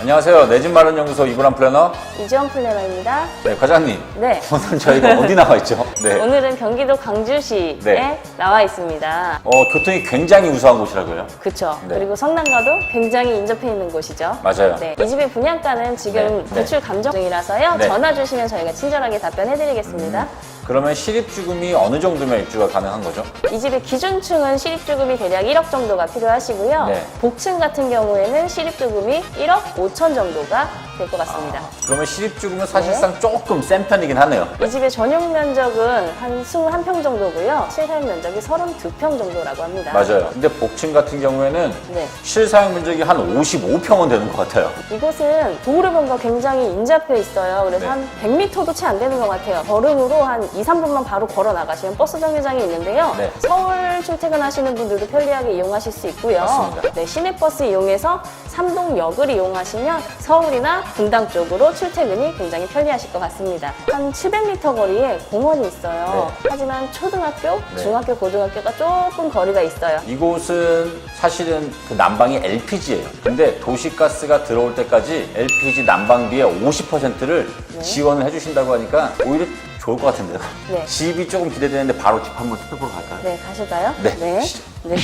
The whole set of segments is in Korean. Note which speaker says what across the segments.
Speaker 1: 안녕하세요. 내 집 마련 연구소 이브람 플래너.
Speaker 2: 이지원 플래너입니다.
Speaker 1: 네, 과장님.
Speaker 2: 네.
Speaker 1: 오늘 저희가 어디 나와 있죠? 네.
Speaker 2: 오늘은 경기도 광주시에
Speaker 1: 네.
Speaker 2: 나와 있습니다.
Speaker 1: 어, 교통이 굉장히 우수한 곳이라고요.
Speaker 2: 그쵸.
Speaker 1: 네.
Speaker 2: 그리고 성남과도 굉장히 인접해 있는 곳이죠.
Speaker 1: 맞아요.
Speaker 2: 네. 이 집의 분양가는 지금
Speaker 1: 네.
Speaker 2: 대출 감정 중이라서요.
Speaker 1: 네.
Speaker 2: 전화 주시면 저희가 친절하게 답변해 드리겠습니다.
Speaker 1: 그러면 실입주금이 어느 정도면 입주가 가능한 거죠?
Speaker 2: 이 집의 기준층은 실입주금이 대략 1억 정도가 필요하시고요.
Speaker 1: 네.
Speaker 2: 복층 같은 경우에는 실입주금이 1억 5천 정도가 될 것 같습니다.
Speaker 1: 그러면 실입주금은 사실상 조금 센 편이긴 하네요.
Speaker 2: 이 집의 전용 면적은 한 21평 정도고요. 실사용 면적이 32평 정도라고 합니다.
Speaker 1: 맞아요. 근데 복층 같은 경우에는
Speaker 2: 네.
Speaker 1: 실사용 면적이 한 55평은 되는 것 같아요.
Speaker 2: 이곳은 도로변과 굉장히 인접해 있어요. 그래서
Speaker 1: 네.
Speaker 2: 한 100m도 채 안 되는 것 같아요. 걸음으로 한 2, 3분만 바로 걸어 나가시면 버스 정류장이 있는데요.
Speaker 1: 네.
Speaker 2: 서울 출퇴근하시는 분들도 편리하게 이용하실 수 있고요.
Speaker 1: 맞습니다.
Speaker 2: 네, 시내버스 이용해서 삼동역을 이용하시면 서울이나 분당 쪽으로 출퇴근이 굉장히 편리하실 것 같습니다. 한 700m 거리에 공원이 있어요.
Speaker 1: 네.
Speaker 2: 하지만 초등학교,
Speaker 1: 네.
Speaker 2: 중학교, 고등학교가 조금 거리가 있어요.
Speaker 1: 이곳은 사실은 그 난방이 LPG예요. 근데 도시가스가 들어올 때까지 LPG 난방비의 50%를
Speaker 2: 네.
Speaker 1: 지원을 해주신다고 하니까 오히려 좋을 것 같은데요.
Speaker 2: 네.
Speaker 1: 집이 조금 기대되는데 바로 집 한번 살펴보러 갈까요?
Speaker 2: 네, 가실까요?
Speaker 1: 네,
Speaker 2: 네. 네.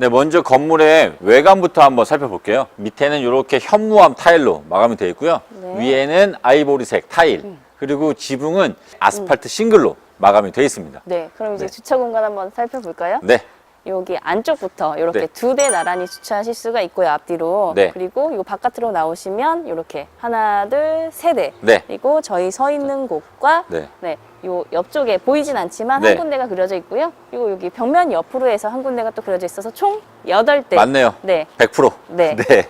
Speaker 1: 네, 먼저 건물의 외관부터 한번 살펴볼게요. 밑에는 이렇게 현무암 타일로 마감이 되어 있고요.
Speaker 2: 네.
Speaker 1: 위에는 아이보리색 타일, 그리고 지붕은 아스팔트 싱글로 마감이 되어 있습니다.
Speaker 2: 네, 그럼 이제
Speaker 1: 네.
Speaker 2: 주차 공간 한번 살펴볼까요?
Speaker 1: 네,
Speaker 2: 여기 안쪽부터 이렇게
Speaker 1: 네.
Speaker 2: 두 대 나란히 주차하실 수가 있고요, 앞뒤로.
Speaker 1: 네.
Speaker 2: 그리고 이 바깥으로 나오시면 이렇게 하나, 둘, 세 대.
Speaker 1: 네.
Speaker 2: 그리고 저희 서 있는 곳과
Speaker 1: 네.
Speaker 2: 네, 요 옆쪽에 보이진 않지만
Speaker 1: 네.
Speaker 2: 한 군데가 그려져 있고요. 그리고 여기 벽면 옆으로 해서 한 군데가 또 그려져 있어서 총 여덟 대
Speaker 1: 맞네요.
Speaker 2: 네.
Speaker 1: 100%.
Speaker 2: 네.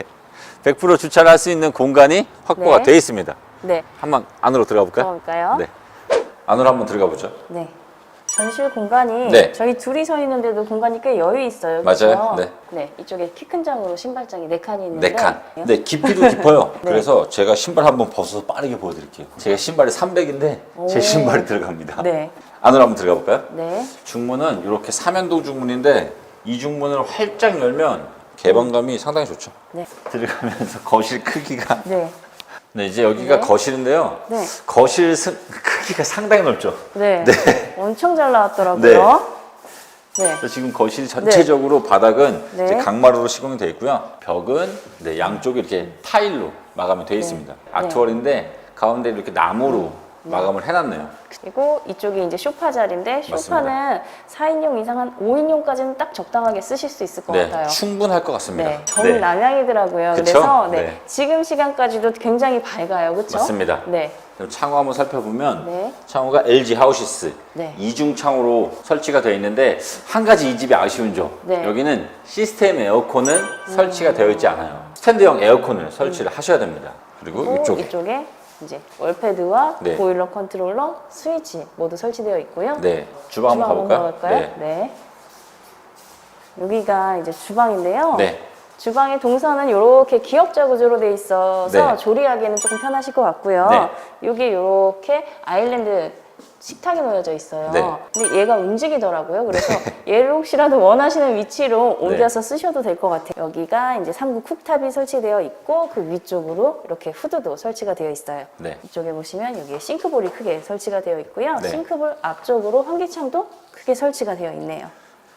Speaker 1: 100% 주차를 할 수 있는 공간이 확보가
Speaker 2: 네.
Speaker 1: 되어 있습니다.
Speaker 2: 네.
Speaker 1: 한번 안으로 들어가 볼까요?
Speaker 2: 들어볼까요?
Speaker 1: 네. 안으로 한번 들어가 보죠.
Speaker 2: 네. 전실 공간이
Speaker 1: 네.
Speaker 2: 저희 둘이 서 있는데도 공간이 꽤 여유 있어요.
Speaker 1: 맞아요. 네.
Speaker 2: 네. 이쪽에 키 큰 장으로 신발장이 네 칸이 있는데
Speaker 1: 네 칸. 네, 깊이도 깊어요.
Speaker 2: 네.
Speaker 1: 그래서 제가 신발 한번 벗어서 빠르게 보여드릴게요. 제가 신발이 300인데 제
Speaker 2: 오.
Speaker 1: 신발이 들어갑니다.
Speaker 2: 네.
Speaker 1: 안으로 한번 들어가 볼까요?
Speaker 2: 네.
Speaker 1: 중문은 이렇게 삼연동 중문인데 이 중문을 활짝 열면 개방감이 상당히 좋죠.
Speaker 2: 네.
Speaker 1: 들어가면서 거실 크기가
Speaker 2: 네.
Speaker 1: 네 이제 여기가
Speaker 2: 네.
Speaker 1: 거실인데요.
Speaker 2: 네.
Speaker 1: 거실 스- 크기가 상당히 넓죠.
Speaker 2: 네.
Speaker 1: 네.
Speaker 2: 엄청 잘 나왔더라고요. 네.
Speaker 1: 그래서 지금 거실 전체적으로 바닥은
Speaker 2: 네.
Speaker 1: 이제 강마루로 시공이 되어 있고요. 벽은 네, 양쪽이 이렇게 타일로 마감이 되어 있습니다. 아트월인데 가운데 이렇게 나무로 마감을 해놨네요.
Speaker 2: 그리고 이쪽이 이제 쇼파 자리인데 쇼파는 4인용 이상 한 5인용까지는 딱 적당하게 쓰실 수 있을 것
Speaker 1: 네,
Speaker 2: 같아요.
Speaker 1: 충분할 것 같습니다.
Speaker 2: 네, 정이 남양이더라고요.
Speaker 1: 그쵸?
Speaker 2: 그래서 네,
Speaker 1: 네.
Speaker 2: 지금 시간까지도 굉장히 밝아요. 그렇죠?
Speaker 1: 맞습니다.
Speaker 2: 네.
Speaker 1: 그럼 창호 한번 살펴보면
Speaker 2: 네.
Speaker 1: 창호가 LG 하우시스
Speaker 2: 네.
Speaker 1: 이중 창호로 설치가 되어 있는데 한 가지 이 집이 아쉬운 점
Speaker 2: 네. 음.
Speaker 1: 여기는 시스템 에어컨은 설치가 되어 있지 않아요. 스탠드형 에어컨을 설치를 하셔야 됩니다. 그리고
Speaker 2: 그리고
Speaker 1: 이쪽에
Speaker 2: 이쪽에 이제 월패드와
Speaker 1: 네.
Speaker 2: 보일러 컨트롤러, 스위치 모두 설치되어 있고요.
Speaker 1: 네 주방 한번 가볼까요?
Speaker 2: 가볼까요? 네. 여기가 이제 주방인데요.
Speaker 1: 네.
Speaker 2: 주방의 동선은 이렇게 기역자 구조로 돼 있어서
Speaker 1: 네.
Speaker 2: 조리하기에는 조금 편하실 것 같고요.
Speaker 1: 네.
Speaker 2: 여기 이렇게 아일랜드 식탁이 놓여져 있어요.
Speaker 1: 네.
Speaker 2: 근데 얘가 움직이더라고요. 그래서 얘를 혹시라도 원하시는 위치로 옮겨서 쓰셔도 될 것 같아요. 여기가 이제 3구 쿡탑이 설치되어 있고 그 위쪽으로 이렇게 후드도 설치가 되어 있어요.
Speaker 1: 네.
Speaker 2: 이쪽에 보시면 여기에 싱크볼이 크게 설치가 되어 있고요.
Speaker 1: 네.
Speaker 2: 싱크볼 앞쪽으로 환기창도 크게 설치가 되어 있네요.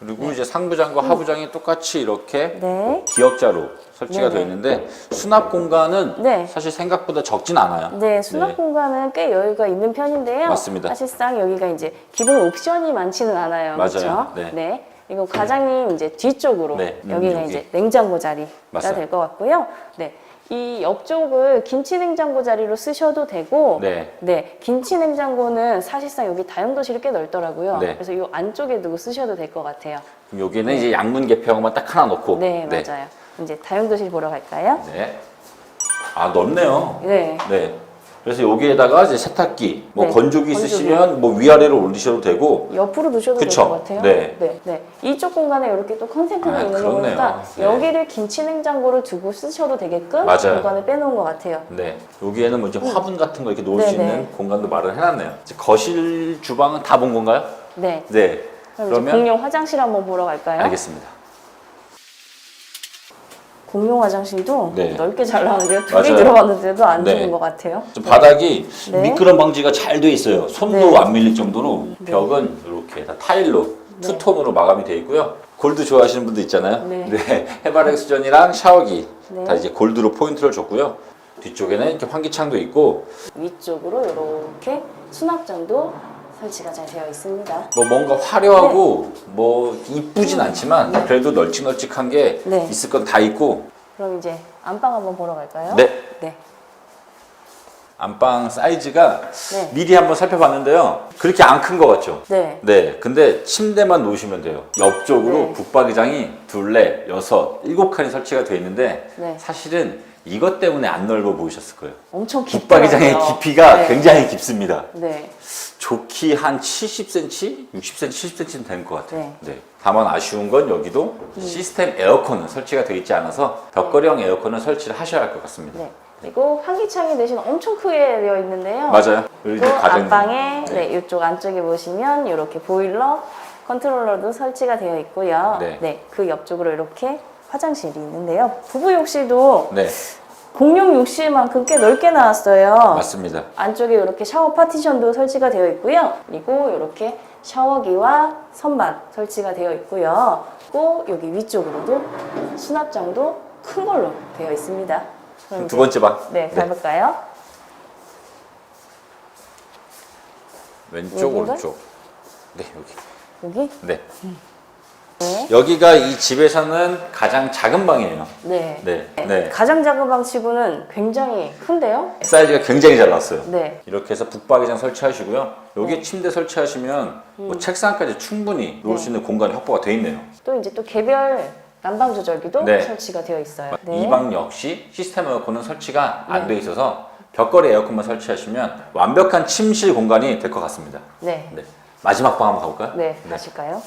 Speaker 1: 그리고 이제 상부장과 하부장이 똑같이 이렇게
Speaker 2: 네.
Speaker 1: 기역자로 설치가
Speaker 2: 네,
Speaker 1: 되어
Speaker 2: 네.
Speaker 1: 있는데 수납 공간은
Speaker 2: 네.
Speaker 1: 사실 생각보다 적진 않아요.
Speaker 2: 네, 수납
Speaker 1: 네.
Speaker 2: 공간은 꽤 여유가 있는 편인데요.
Speaker 1: 맞습니다.
Speaker 2: 사실상 여기가 이제 기본 옵션이 많지는 않아요.
Speaker 1: 맞아요.
Speaker 2: 그렇죠?
Speaker 1: 네.
Speaker 2: 그리고 과장님 이제 뒤쪽으로
Speaker 1: 네, 음,
Speaker 2: 여기가
Speaker 1: 여기.
Speaker 2: 이제 냉장고 자리가
Speaker 1: 맞아요.
Speaker 2: 될 것 같고요. 네. 이 옆쪽을 김치 냉장고 자리로 쓰셔도 되고
Speaker 1: 네.
Speaker 2: 네, 김치 냉장고는 사실상 여기 다용도실이 꽤 넓더라고요.
Speaker 1: 네.
Speaker 2: 그래서 이 안쪽에 두고 쓰셔도 될 것 같아요.
Speaker 1: 그럼 여기는 이제 양문 개폐형만 딱 하나 넣고
Speaker 2: 네, 맞아요. 이제 다용도실 보러 갈까요?
Speaker 1: 네. 아 넓네요.
Speaker 2: 네.
Speaker 1: 네. 그래서 여기에다가 이제 세탁기, 뭐
Speaker 2: 네,
Speaker 1: 건조기. 있으시면 뭐 위아래로 올리셔도 되고
Speaker 2: 옆으로 두셔도 될
Speaker 1: 그쵸?
Speaker 2: 것 같아요.
Speaker 1: 네.
Speaker 2: 네, 네. 이쪽 공간에 이렇게 또 컨센트가
Speaker 1: 아,
Speaker 2: 있는 거
Speaker 1: 그렇네요.
Speaker 2: 보니까
Speaker 1: 네.
Speaker 2: 여기를 김치 냉장고를 두고 쓰셔도 되게끔
Speaker 1: 맞아요.
Speaker 2: 공간을 빼놓은 것 같아요.
Speaker 1: 네. 여기에는 뭐 이제 화분 같은 거 이렇게 놓을 수
Speaker 2: 네,
Speaker 1: 있는
Speaker 2: 네.
Speaker 1: 공간도 마련해 놨네요. 이제 거실, 주방은 다 본 건가요?
Speaker 2: 네.
Speaker 1: 네.
Speaker 2: 그럼 이제 공용 화장실 한번 보러 갈까요?
Speaker 1: 알겠습니다.
Speaker 2: 공용 화장실도
Speaker 1: 네.
Speaker 2: 넓게 잘 나오는데요. 둘이
Speaker 1: 맞아요.
Speaker 2: 들어갔는데도 안
Speaker 1: 네.
Speaker 2: 좋은 것 같아요.
Speaker 1: 좀 바닥이
Speaker 2: 네.
Speaker 1: 미끄럼 방지가 잘 돼 있어요. 손도
Speaker 2: 네.
Speaker 1: 안 밀릴 정도로 벽은 이렇게 다 타일로 투톤으로 마감이 돼 있고요. 골드 좋아하시는 분들 있잖아요.
Speaker 2: 네.
Speaker 1: 해바라기 수전이랑 샤워기
Speaker 2: 네.
Speaker 1: 다 이제 골드로 포인트를 줬고요. 뒤쪽에는 이렇게 환기창도 있고
Speaker 2: 위쪽으로 이렇게 수납장도 설치가 잘 되어 있습니다.
Speaker 1: 뭐 뭔가 화려하고 뭐 이쁘진 않지만 그래도 널찍널찍한 게
Speaker 2: 네.
Speaker 1: 있을 건 다 있고
Speaker 2: 그럼 이제 안방 한번 보러 갈까요?
Speaker 1: 네.
Speaker 2: 네.
Speaker 1: 안방 사이즈가
Speaker 2: 네.
Speaker 1: 미리 한번 살펴봤는데요. 그렇게 안 큰 것 같죠?
Speaker 2: 네.
Speaker 1: 네, 근데 침대만 놓으시면 돼요. 옆쪽으로
Speaker 2: 네.
Speaker 1: 북박이장이 둘레, 여섯, 일곱 칸이 설치가 되어 있는데
Speaker 2: 네.
Speaker 1: 사실은 이것 때문에 안 넓어 보이셨을 거예요.
Speaker 2: 엄청 깊더라고요.
Speaker 1: 북박이장의 깊이가
Speaker 2: 네.
Speaker 1: 굉장히 깊습니다.
Speaker 2: 네.
Speaker 1: 좋기 한 70cm, 60cm, 70cm는 되는 것 같아요.
Speaker 2: 네.
Speaker 1: 네. 다만 아쉬운 건 여기도 시스템 에어컨은 설치가 되어 있지 않아서 벽걸이형 에어컨은 설치를 하셔야 할 것 같습니다.
Speaker 2: 네. 그리고 환기창이 대신 엄청 크게 되어 있는데요.
Speaker 1: 맞아요. 그리고 이제
Speaker 2: 안방에
Speaker 1: 네.
Speaker 2: 네. 이쪽 안쪽에 보시면 이렇게 보일러 컨트롤러도 설치가 되어 있고요.
Speaker 1: 네.
Speaker 2: 그 옆쪽으로 이렇게 화장실이 있는데요. 부부 욕실도
Speaker 1: 네,
Speaker 2: 공용 욕실만큼 꽤 넓게 나왔어요.
Speaker 1: 맞습니다.
Speaker 2: 안쪽에 이렇게 샤워 파티션도 설치가 되어 있고요. 그리고 이렇게 샤워기와 선반 설치가 되어 있고요. 그리고 여기 위쪽으로도 수납장도 큰 걸로 되어 있습니다. 그럼
Speaker 1: 두
Speaker 2: 이제-
Speaker 1: 번째 방.
Speaker 2: 네, 가볼까요?
Speaker 1: 왼쪽,
Speaker 2: 여긴가?
Speaker 1: 오른쪽. 네, 여기.
Speaker 2: 여기?
Speaker 1: 네.
Speaker 2: 네.
Speaker 1: 여기가 이 집에서는 가장 작은 방이에요.
Speaker 2: 네.
Speaker 1: 네. 네.
Speaker 2: 가장 작은 방 치고는 굉장히 큰데요?
Speaker 1: 사이즈가 굉장히 잘 나왔어요.
Speaker 2: 네.
Speaker 1: 이렇게 해서 북박이장 설치하시고요. 여기
Speaker 2: 네.
Speaker 1: 침대 설치하시면 뭐 책상까지 충분히 놓을 수 있는 공간이 확보가 되어 있네요.
Speaker 2: 또 이제 또 개별 난방 조절기도
Speaker 1: 네.
Speaker 2: 설치가 되어 있어요.
Speaker 1: 이방 역시 시스템 에어컨은 설치가 안 돼 있어서 벽걸이 에어컨만 설치하시면 완벽한 침실 공간이 될 것 같습니다.
Speaker 2: 네.
Speaker 1: 네. 마지막 방 한번 가볼까요?
Speaker 2: 네, 가실까요?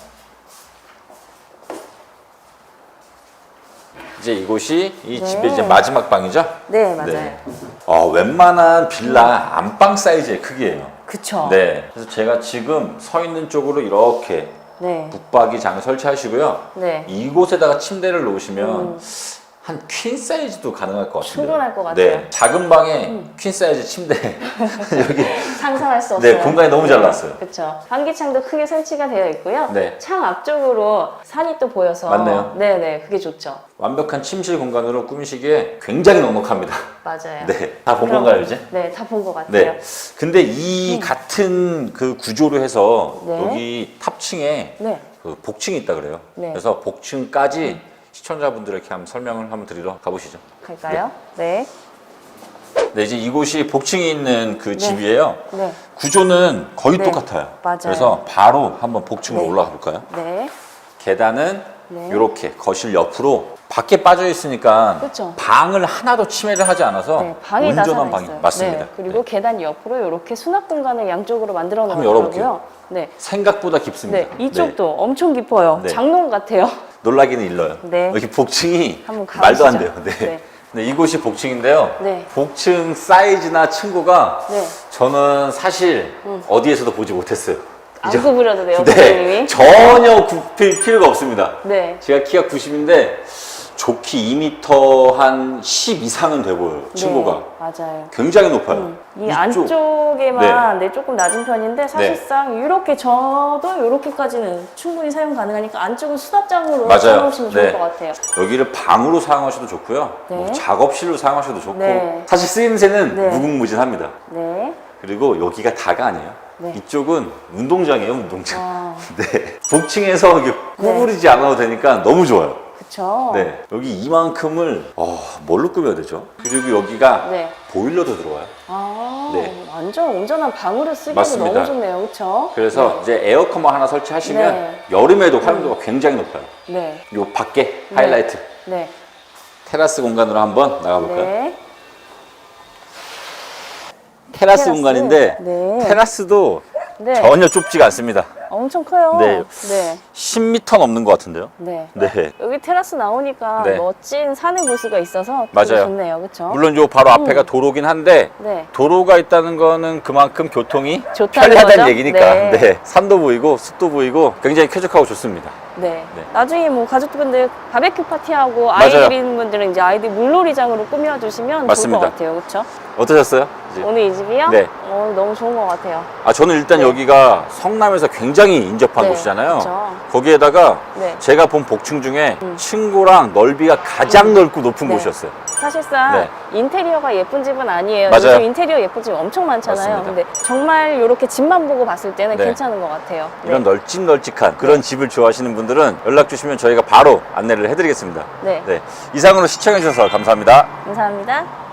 Speaker 1: 이제 이곳이 이
Speaker 2: 네.
Speaker 1: 집의 이제 마지막 방이죠?
Speaker 2: 네, 맞아요.
Speaker 1: 네. 어, 웬만한 빌라 안방 사이즈의 크기예요.
Speaker 2: 그쵸?
Speaker 1: 네. 그래서 제가 지금 서 있는 쪽으로 이렇게
Speaker 2: 네.
Speaker 1: 북박이장을 설치하시고요.
Speaker 2: 네.
Speaker 1: 이곳에다가 침대를 놓으시면 한 퀸 사이즈도 가능할 것 같은데.
Speaker 2: 충분할 것 같아요. 음.
Speaker 1: 네. 작은 방에 퀸 사이즈 침대. 여기
Speaker 2: 상상할 수
Speaker 1: 네,
Speaker 2: 없어요.
Speaker 1: 공간이 너무 잘 나왔어요.
Speaker 2: 그렇죠. 환기창도 크게 설치가 되어 있고요.
Speaker 1: 네.
Speaker 2: 창 앞쪽으로 산이 또 보여서
Speaker 1: 맞네요.
Speaker 2: 네, 네, 그게 좋죠.
Speaker 1: 완벽한 침실 공간으로 꾸미시기에 굉장히 넉넉합니다.
Speaker 2: 맞아요.
Speaker 1: 네. 다 본
Speaker 2: 그럼-
Speaker 1: 건가요, 이제?
Speaker 2: 네, 다 본 것 같아요.
Speaker 1: 네. 근데 이 같은 그 구조로 해서
Speaker 2: 네.
Speaker 1: 여기 탑층에
Speaker 2: 네.
Speaker 1: 그 복층이 있다 그래요.
Speaker 2: 네.
Speaker 1: 그래서 복층까지 시청자분들에게 한번 설명을 한번 드리러 가보시죠.
Speaker 2: 갈까요? 네.
Speaker 1: 네, 이제 이곳이 복층이 있는 그 집이에요.
Speaker 2: 네.
Speaker 1: 구조는 거의
Speaker 2: 네,
Speaker 1: 똑같아요.
Speaker 2: 맞아요.
Speaker 1: 그래서 바로 한번 복층으로
Speaker 2: 네.
Speaker 1: 올라가 볼까요?
Speaker 2: 네.
Speaker 1: 계단은
Speaker 2: 네.
Speaker 1: 이렇게 거실 옆으로 밖에 빠져 있으니까
Speaker 2: 그쵸.
Speaker 1: 방을 하나도 침해를 하지 않아서
Speaker 2: 네, 방이 다
Speaker 1: 온전한
Speaker 2: 살아
Speaker 1: 방이
Speaker 2: 있어요.
Speaker 1: 맞습니다.
Speaker 2: 네, 그리고
Speaker 1: 네.
Speaker 2: 계단 옆으로 이렇게 수납 공간을 양쪽으로 만들어
Speaker 1: 한번
Speaker 2: 놓았고요.
Speaker 1: 열어볼게요.
Speaker 2: 네.
Speaker 1: 생각보다 깊습니다.
Speaker 2: 네, 이쪽도 엄청 깊어요.
Speaker 1: 네.
Speaker 2: 장롱 같아요.
Speaker 1: 놀라기는 일러요.
Speaker 2: 네.
Speaker 1: 여기 복층이
Speaker 2: 한번
Speaker 1: 말도 안
Speaker 2: 가보시죠.
Speaker 1: 돼요. 네.
Speaker 2: 네.
Speaker 1: 네, 이곳이 복층인데요.
Speaker 2: 네.
Speaker 1: 복층 사이즈나 층고가
Speaker 2: 네.
Speaker 1: 저는 사실 어디에서도 보지 못했어요.
Speaker 2: 안
Speaker 1: 이제-
Speaker 2: 구부려도 돼요,
Speaker 1: 네,
Speaker 2: 부장님이.
Speaker 1: 전혀 굽힐 필요가 없습니다.
Speaker 2: 네.
Speaker 1: 제가 키가 90인데 좋기 2m 한 10 이상은 돼 보여요. 층고가
Speaker 2: 네, 맞아요.
Speaker 1: 굉장히 높아요.
Speaker 2: 이
Speaker 1: 이쪽.
Speaker 2: 안쪽 에만 네. 조금 낮은 편인데 사실상 이렇게 저도 이렇게까지는 충분히 사용 가능하니까 안쪽은 수납장으로
Speaker 1: 맞아요.
Speaker 2: 사용하시면 좋을
Speaker 1: 네.
Speaker 2: 것 같아요.
Speaker 1: 여기를 방으로 사용하셔도 좋고요.
Speaker 2: 네.
Speaker 1: 뭐 작업실로 사용하셔도 좋고
Speaker 2: 네.
Speaker 1: 사실 쓰임새는
Speaker 2: 네.
Speaker 1: 무궁무진합니다.
Speaker 2: 네.
Speaker 1: 그리고 여기가 다가 아니에요.
Speaker 2: 네.
Speaker 1: 이쪽은 운동장이에요, 운동장.
Speaker 2: 아,
Speaker 1: 네. 복층에서 이게 구부리지 않아도 되니까 너무 좋아요.
Speaker 2: 그쵸.
Speaker 1: 네. 여기 이만큼을 어, 뭘로 꾸며야 되죠? 그리고 여기가
Speaker 2: 네.
Speaker 1: 보일러도 들어와요.
Speaker 2: 아,
Speaker 1: 네.
Speaker 2: 완전 온전한 방으로 쓰기도
Speaker 1: 맞습니다.
Speaker 2: 너무 좋네요. 그쵸?
Speaker 1: 그래서 이제 에어컨만 하나 설치하시면
Speaker 2: 네.
Speaker 1: 여름에도 활용도가 굉장히 높아요.
Speaker 2: 네.
Speaker 1: 요 밖에 하이라이트
Speaker 2: 네.
Speaker 1: 테라스 공간으로 한번 나가볼까요?
Speaker 2: 네.
Speaker 1: 테라스,
Speaker 2: 테라스.
Speaker 1: 공간인데
Speaker 2: 네.
Speaker 1: 테라스도
Speaker 2: 네.
Speaker 1: 전혀 좁지가 않습니다.
Speaker 2: 엄청 커요.
Speaker 1: 네.
Speaker 2: 네.
Speaker 1: 10m 넘는 것 같은데요.
Speaker 2: 네.
Speaker 1: 네.
Speaker 2: 여기 테라스 나오니까
Speaker 1: 네.
Speaker 2: 멋진 산을 볼 수가 있어서 되게
Speaker 1: 맞아요.
Speaker 2: 좋네요. 그렇죠?
Speaker 1: 물론 요 바로 앞에가 도로긴 한데
Speaker 2: 네.
Speaker 1: 도로가 있다는 거는 그만큼 교통이
Speaker 2: 좋다는
Speaker 1: 편리하다는
Speaker 2: 거죠?
Speaker 1: 얘기니까
Speaker 2: 네.
Speaker 1: 네. 산도 보이고 숲도 보이고 굉장히 쾌적하고 좋습니다.
Speaker 2: 네.
Speaker 1: 네.
Speaker 2: 나중에 뭐 가족분들 바베큐 파티하고
Speaker 1: 맞아요.
Speaker 2: 아이들 있는 분들은 이제 아이들 물놀이장으로 꾸며 주시면
Speaker 1: 맞습니다.
Speaker 2: 좋을 것 같아요. 그렇죠?
Speaker 1: 어떠셨어요? 이제?
Speaker 2: 오늘 이 집이요?
Speaker 1: 네.
Speaker 2: 어, 너무 좋은 것 같아요.
Speaker 1: 아 저는 일단
Speaker 2: 네.
Speaker 1: 여기가 성남에서 굉장히 인접한
Speaker 2: 네,
Speaker 1: 곳이잖아요.
Speaker 2: 그쵸.
Speaker 1: 거기에다가
Speaker 2: 네.
Speaker 1: 제가 본 복층 중에
Speaker 2: 음.
Speaker 1: 층고랑 넓이가 가장 넓고 높은
Speaker 2: 네.
Speaker 1: 곳이었어요.
Speaker 2: 사실상
Speaker 1: 네.
Speaker 2: 인테리어가 예쁜 집은 아니에요.
Speaker 1: 맞아요.
Speaker 2: 요즘 인테리어 예쁜 집 엄청 많잖아요.
Speaker 1: 맞습니다.
Speaker 2: 근데 정말 이렇게 집만 보고 봤을 때는
Speaker 1: 네.
Speaker 2: 괜찮은 것 같아요.
Speaker 1: 이런 널찍널찍한 그런 집을 좋아하시는 분들은 연락 주시면 저희가 바로 안내를 해드리겠습니다.
Speaker 2: 네.
Speaker 1: 네. 이상으로 시청해주셔서 감사합니다.
Speaker 2: 감사합니다.